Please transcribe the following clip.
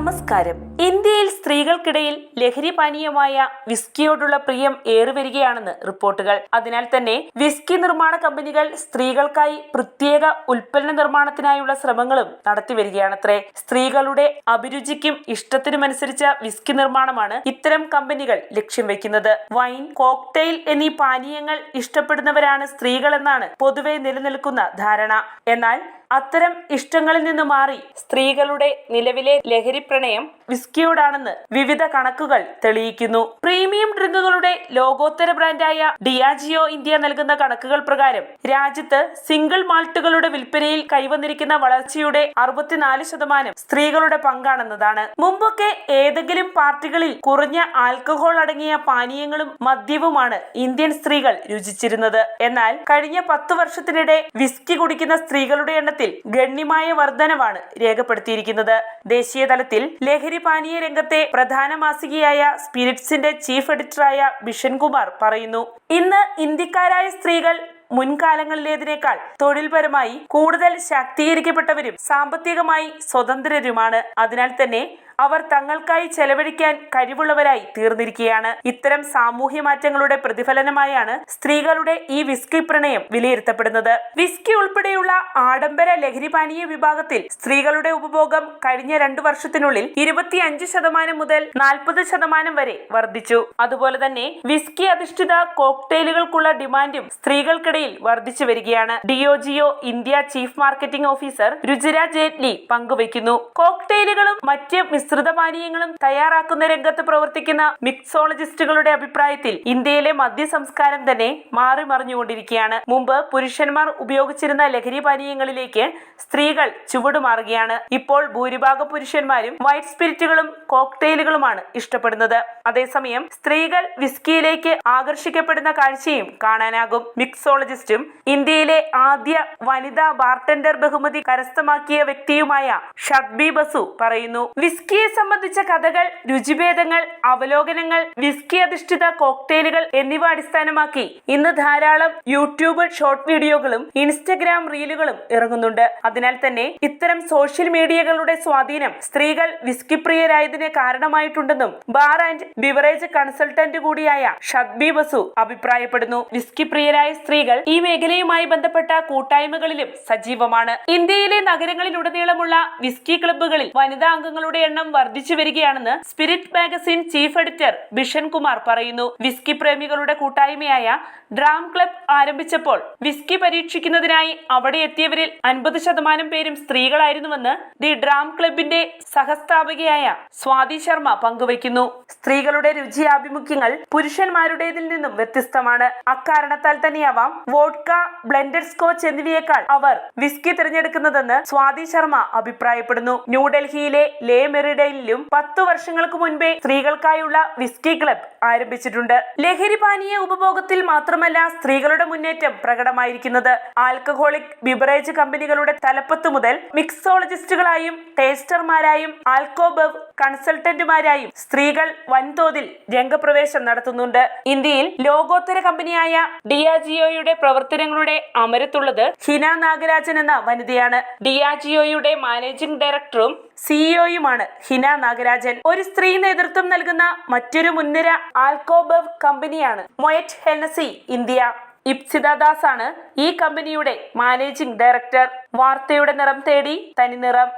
നമസ്കാരം. ഇന്ത്യയിൽ സ്ത്രീകൾക്കിടയിൽ ലഹരി പാനീയമായ വിസ്കിയോടുള്ള പ്രിയം ഏറിവരികയാണെന്ന് റിപ്പോർട്ടുകൾ. അതിനാൽ തന്നെ വിസ്കി നിർമ്മാണ കമ്പനികൾ സ്ത്രീകൾക്കായി പ്രത്യേക ഉൽപ്പന്ന നിർമ്മാണത്തിനായുള്ള ശ്രമങ്ങളും നടത്തിവരികയാണത്രേ സ്ത്രീകളുടെ അഭിരുചിക്കും ഇഷ്ടത്തിനുമനുസരിച്ച വിസ്കി നിർമ്മാണമാണ് ഇത്തരം കമ്പനികൾ ലക്ഷ്യം വെക്കുന്നത് വൈൻ കോക്ടെയിൽ എന്നീ പാനീയങ്ങൾ ഇഷ്ടപ്പെടുന്നവരാണ് സ്ത്രീകളെന്നാണ് പൊതുവെ നിലനിൽക്കുന്ന ധാരണ. എന്നാൽ അത്തരം ഇഷ്ടങ്ങളിൽ നിന്ന് മാറി സ്ത്രീകളുടെ നിലവിലെ ലഹരി പ്രണയം വിസ്കിയോടാണെന്ന് വിവിധ കണക്കുകൾ തെളിയിക്കുന്നു. പ്രീമിയം ഡ്രിങ്കുകളുടെ ലോകോത്തര ബ്രാൻഡായ ഡിയാജിയോ ഇന്ത്യ നൽകുന്ന കണക്കുകൾ പ്രകാരം രാജ്യത്ത് സിംഗിൾ മാൾട്ടുകളുടെ വിൽപ്പനയിൽ കൈവന്നിരിക്കുന്ന വളർച്ചയുടെ അറുപത്തിനാല് ശതമാനം സ്ത്രീകളുടെ പങ്കാണെന്നതാണ്. മുമ്പൊക്കെ ഏതെങ്കിലും പാർട്ടികളിൽ കുറഞ്ഞ ആൽക്കഹോൾ അടങ്ങിയ പാനീയങ്ങളും മദ്യവുമാണ് ഇന്ത്യൻ സ്ത്രീകൾ രുചിച്ചിരുന്നത്. എന്നാൽ കഴിഞ്ഞ പത്തു വർഷത്തിനിടെ വിസ്കി കുടിക്കുന്ന സ്ത്രീകളുടെ എണ്ണത്തിൽ ഗണ്യമായ വർധനവാണ് രേഖപ്പെടുത്തിയിരിക്കുന്നത്. ദേശീയ തലത്തിൽ ലഹരി പാനീയ രംഗത്തെ പ്രധാന മാസികയായ സ്പിരിറ്റ്സിന്റെ ചീഫ് എഡിറ്ററായ ബിഷൻ കുമാർ പറയുന്നു. ഇന്ന് ഇന്ത്യക്കാരായ സ്ത്രീകൾ മുൻകാലങ്ങളിലേതിനേക്കാൾ തൊഴിൽപരമായി കൂടുതൽ ശാക്തീകരിക്കപ്പെട്ടവരും സാമ്പത്തികമായി സ്വതന്ത്രരുമാണ്. അതിനാൽ തന്നെ അവർ തങ്ങൾക്കായി ചെലവഴിക്കാൻ കഴിവുള്ളവരായി തീർന്നിരിക്കുകയാണ്. ഇത്തരം സാമൂഹ്യ മാറ്റങ്ങളുടെ പ്രതിഫലനമായാണ് സ്ത്രീകളുടെ ഈ വിസ്കി പ്രണയം വിലയിരുത്തപ്പെടുന്നത്. വിസ്കി ഉൾപ്പെടെയുള്ള ആഡംബര ലഹരി പാനീയ വിഭാഗത്തിൽ സ്ത്രീകളുടെ ഉപഭോഗം കഴിഞ്ഞ രണ്ടു വർഷത്തിനുള്ളിൽ ഇരുപത്തിയഞ്ച് ശതമാനം മുതൽ നാൽപ്പത് ശതമാനം വരെ വർദ്ധിച്ചു. അതുപോലെ തന്നെ വിസ്കി അധിഷ്ഠിത കോക്ടെയിലുകൾക്കുള്ള ഡിമാൻഡും സ്ത്രീകൾക്കിടയിൽ വർദ്ധിച്ചു വരികയാണ്. Diageo India chief marketing officer Ruchira Jaitley പങ്കുവയ്ക്കുന്നു. കോക്ടെയിലുകളും മറ്റ് മിശ്രിത പാനീയങ്ങളും തയ്യാറാക്കുന്ന രംഗത്ത് പ്രവർത്തിക്കുന്ന മിക്സോളജിസ്റ്റുകളുടെ അഭിപ്രായത്തിൽ ഇന്ത്യയിലെ മദ്യ സംസ്കാരം തന്നെ മാറി മറിഞ്ഞുകൊണ്ടിരിക്കുകയാണ്. മുമ്പ് പുരുഷന്മാർ ഉപയോഗിച്ചിരുന്ന ലഹരി പാനീയങ്ങളിലേക്ക് സ്ത്രീകൾ ചുവടുമാറുകയാണ്. ഇപ്പോൾ ഭൂരിഭാഗം പുരുഷന്മാരും വൈറ്റ് സ്പിരിറ്റുകളും കോക്ടെയിലുകളുമാണ് ഇഷ്ടപ്പെടുന്നത്. അതേസമയം സ്ത്രീകൾ വിസ്കിയിലേക്ക് ആകർഷിക്കപ്പെടുന്ന കാഴ്ചയും കാണാനാകും. മിക്സോളജിസ്റ്റും ഇന്ത്യയിലെ ആദ്യ വനിതാ ബാർട്ടൻഡർ ബഹുമതി കരസ്ഥമാക്കിയ വ്യക്തിയുമായ ഷദ്ബി ബസു പറയുന്നു വിസ്കിയെ സംബന്ധിച്ച കഥകൾ രുചിഭേദങ്ങൾ അവലോകനങ്ങൾ വിസ്കി അധിഷ്ഠിത കോക്ടെയിലുകൾ എന്നിവ അടിസ്ഥാനമാക്കി ഇന്ന് ധാരാളം യൂട്യൂബ് ഷോർട്ട് വീഡിയോകളും ഇൻസ്റ്റഗ്രാം റീലുകളും ഇറങ്ങുന്നുണ്ട്. അതിനാൽ തന്നെ ഇത്തരം സോഷ്യൽ മീഡിയകളുടെ സ്വാധീനം സ്ത്രീകൾ വിസ്കി പ്രിയരായതിന് കാരണമായിട്ടുണ്ടെന്നും ബാർ ആൻഡ് ബിവറേജ് കൺസൾട്ടന്റ് കൂടിയായ ഷദ്ബി ബസു അഭിപ്രായപ്പെടുന്നു. വിസ്കി പ്രിയരായ സ്ത്രീകൾ ഈ മേഖലയുമായി ബന്ധപ്പെട്ട കൂട്ടായ്മകളിലും സജീവമാണ്. ഇന്ത്യയിലെ നഗരങ്ങളിലുടനീളമുള്ള വിസ്കി ക്ലബ്ബുകളിൽ വനിതാ അംഗങ്ങളുടെ എണ്ണം വർദ്ധിച്ചു വരികയാണെന്ന് spirit magazine chief editor Bishan Kumar പറയുന്നു. വിസ്കി പ്രേമികളുടെ കൂട്ടായ്മയായ ഡ്രാം ക്ലബ് ആരംഭിച്ചപ്പോൾ വിസ്കി പരീക്ഷിക്കുന്നതിനായി അവിടെ എത്തിയവരിൽ അൻപത് ശതമാനം പേരും സ്ത്രീകളായിരുന്നുവെന്ന് ദി ഡ്രാം ക്ലബിന്റെ സഹസ്ഥാപകയായ സ്വാതി ശർമ്മ പങ്കുവയ്ക്കുന്നു. സ്ത്രീകളുടെ രുചി ആഭിമുഖ്യങ്ങൾ പുരുഷന്മാരുടേതിൽ നിന്നും വ്യത്യസ്തമാണ്. അക്കാരണത്താൽ തന്നെയാവാം വോഡ്ക ബ്ലെൻഡഡ് സ്കോച്ച് എന്നിവയേക്കാൾ അവർ വിസ്കി തിരഞ്ഞെടുക്കുന്നതെന്ന് സ്വാതി ശർമ്മ അഭിപ്രായപ്പെടുന്നു. ന്യൂഡൽഹിയിലെ ലേ മെറിഡയിലും പത്തു വർഷങ്ങൾക്ക് മുൻപേ സ്ത്രീകൾക്കായുള്ള വിസ്കി ക്ലബ് ആരംഭിച്ചിട്ടുണ്ട്. ലഹരി പാനീയ ഉപഭോഗത്തിൽ മാത്രമല്ല സ്ത്രീകളുടെ മുന്നേറ്റം പ്രകടമായിരിക്കുന്നത്. ആൽക്കഹോളിക് ബിബറേജ് കമ്പനികളുടെ തലപ്പത്ത് മുതൽ മിക്സോളജിസ്റ്റുകളായും ടേസ്റ്റർമാരായും ആൽക്കോബവ് കൺസൾട്ടന്റുമാരായും സ്ത്രീകൾ വൻതോതിൽ രംഗപ്രവേശം നടത്തുന്നുണ്ട്. ഇന്ത്യയിൽ ലോകോത്തര കമ്പനിയായ ഡിയാജിയോയുടെ പ്രവർത്തനങ്ങളുടെ അമരത്തുള്ളത് ഹിന നാഗരാജൻ എന്ന വനിതയാണ്. ഡിയാജിയോയുടെ മാനേജിംഗ് ഡയറക്ടറും സിഇഒയുമാണ് ഹിന നാഗരാജൻ ഒരു സ്ത്രീ നേതൃത്വം നൽകുന്ന മറ്റൊരു മുൻനിര ആൽക്കോബവ് കമ്പനിയാണ് Moet Hennessy India. Ipsita Das ആണ് ഈ കമ്പനിയുടെ മാനേജിംഗ് ഡയറക്ടർ. വാർത്തയുടെ നിറം തേടി തനി നിറം.